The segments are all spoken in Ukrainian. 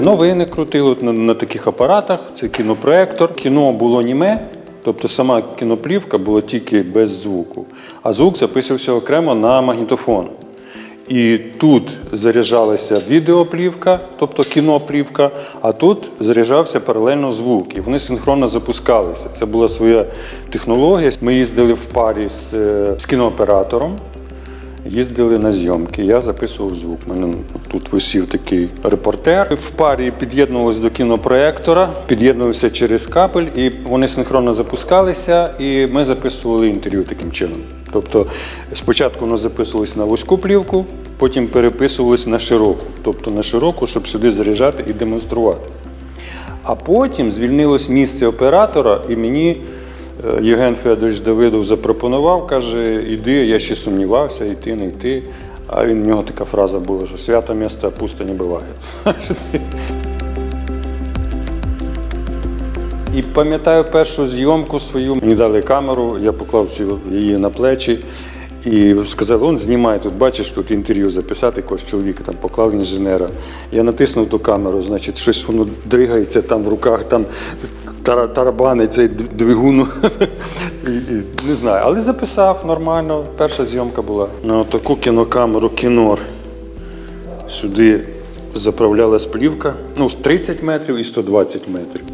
Новини крутили на, на таких апаратах. Це кінопроектор. Кіно було німе, тобто сама кіноплівка була тільки без звуку, а звук записувався окремо на магнітофон. І тут заряджалася відеоплівка, тобто кіноплівка, а тут заряджався паралельно звук. І вони синхронно запускалися. Це була своя технологія. Ми їздили в парі з, е, з кінооператором, їздили на зйомки. Я записував звук. У мене тут висів такий репортер. В парі під'єднувалися до кінопроектора, під'єднувався через кабель, і вони синхронно запускалися, і ми записували інтерв'ю таким чином. Тобто спочатку воно записувалось на вузьку плівку, потім переписувалось на широку, тобто на широку, щоб сюди заряджати і демонструвати. А потім звільнилось місце оператора, і мені Євген Федорович Давидов запропонував, каже, іди, я ще сумнівався, йти, не йти. А він в нього така фраза була, що свято місто пусто не буває. І пам'ятаю першу зйомку свою. Мені дали камеру, я поклав цю її на плечі і сказали, он знімай тут, бачиш, тут інтерв'ю записати якогось чоловіка, там поклав інженера. Я натиснув ту камеру, значить, щось воно дригається там в руках, там тара- тарабанить цей двигун. Не знаю, але записав нормально. Перша зйомка була. На таку кінокамеру кінор. Сюди заправлялась плівка, ну, 30 метрів і 120 метрів.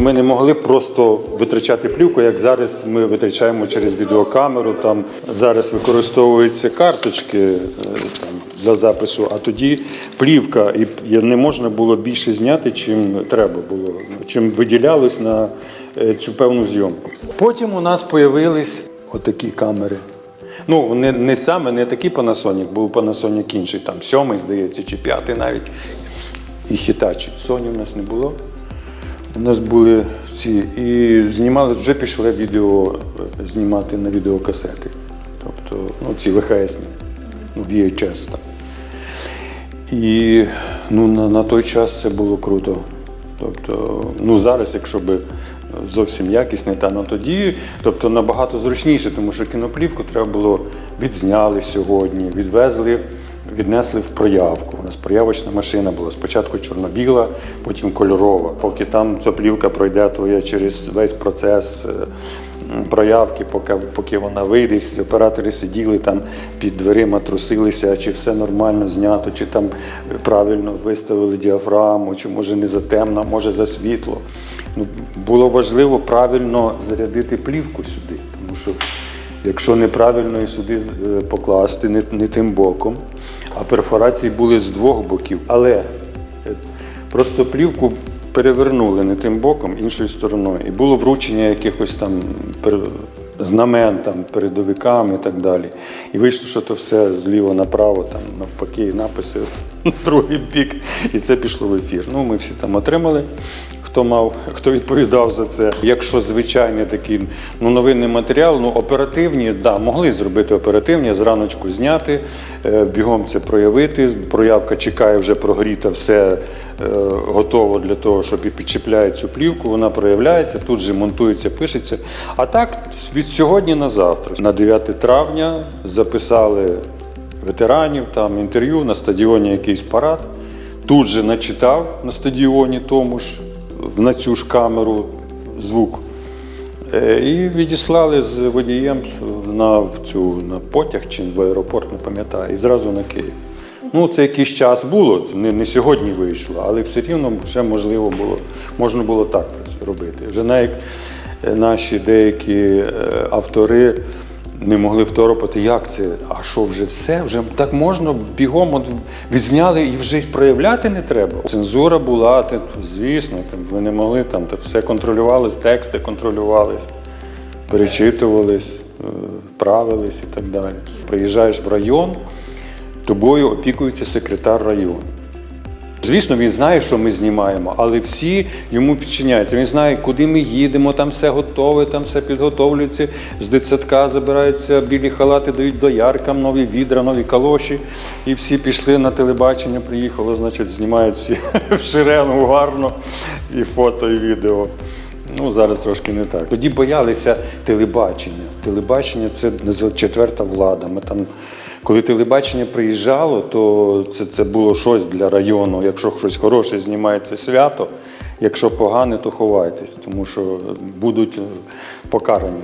Ми не могли просто витрачати плівку, як зараз ми витрачаємо через відеокамеру. Там зараз використовуються карточки е, там, для запису, а тоді плівка, і не можна було більше зняти, чим треба було, чим виділялось на е, цю певну зйомку. Потім у нас з'явились отакі камери. Ну, не, не саме не такий Panasonic, був Panasonic інший, там сьомий, здається, чи п'ятий навіть. І Hitachi. Sony у нас не було. У нас були ці, і знімали, вже пішли відео е, знімати на відеокасети. Тобто, ну, ці ВХС, ну, VHS там. І ну, на, на той час це було круто. Тобто, ну зараз, якщо б зовсім якісне, та ну тоді, тобто набагато зручніше, тому що кіноплівку треба було відзняли сьогодні, відвезли, віднесли в проявку. У нас проявочна машина була спочатку чорно-біла, потім кольорова. Поки там ця плівка пройде твоя через весь процес. е, Проявки, поки, поки вона вийде, всі оператори сиділи там під дверима, трусилися, чи все нормально знято, чи там правильно виставили діафрагму, чи може не затемно, може за світло. Ну, було важливо правильно зарядити плівку сюди, тому що якщо неправильно її сюди е, покласти, не, не тим боком, а перфорації були з двох боків. Але е, просто плівку перевернули не тим боком, іншою стороною. І було вручення якихось там знамен там, передовикам і так далі. І вийшло, що то все зліво направо, там навпаки, написи на другий бік. І це пішло в ефір. Ну, ми всі там отримали. Хто мав, хто відповідав за це. Якщо звичайний такий ну, новинний матеріал, ну оперативні, да, могли зробити оперативні, зраночку зняти, е, бігом це проявити. Проявка чекає, вже прогріта, все е, готово для того, щоб і підчіпляє цю плівку. Вона проявляється, тут же монтується, пишеться. А так, від сьогодні на завтра, на 9 травня, записали ветеранів, там інтерв'ю на стадіоні якийсь парад. Тут же начитав на стадіоні тому ж на цю ж камеру звук. Е, І відіслали з водієм на, в цю, на потяг чи в аеропорт, не пам'ятаю, і зразу на Київ. Ну, це якийсь час було, це не, не сьогодні вийшло, але все рівно ще можливо було, можна було так робити. Вже навіть е, наші деякі е, автори не могли второпати, як це, а що вже все, вже так можна бігом от відзняли і вже проявляти не треба. Цензура була, ти, звісно, там, ви не могли там, та все контролювалось, тексти контролювались, перечитувались, е, правились і так далі. Приїжджаєш в район, тобою опікується секретар району. Звісно, він знає, що ми знімаємо, але всі йому підчиняються. Він знає, куди ми їдемо, там все готове, там все підготовлюється. З дитсадка забираються білі халати, дають дояркам, нові відра, нові калоші. І всі пішли на телебачення, приїхали, значить, знімають всі в ширену гарно, і фото, і відео. Ну, зараз трошки не так. Тоді боялися телебачення. Телебачення це четверта влада. Ми там, коли телебачення приїжджало, то це, це було щось для району. Якщо щось хороше знімається свято, якщо погане, то ховайтесь, тому що будуть покарані.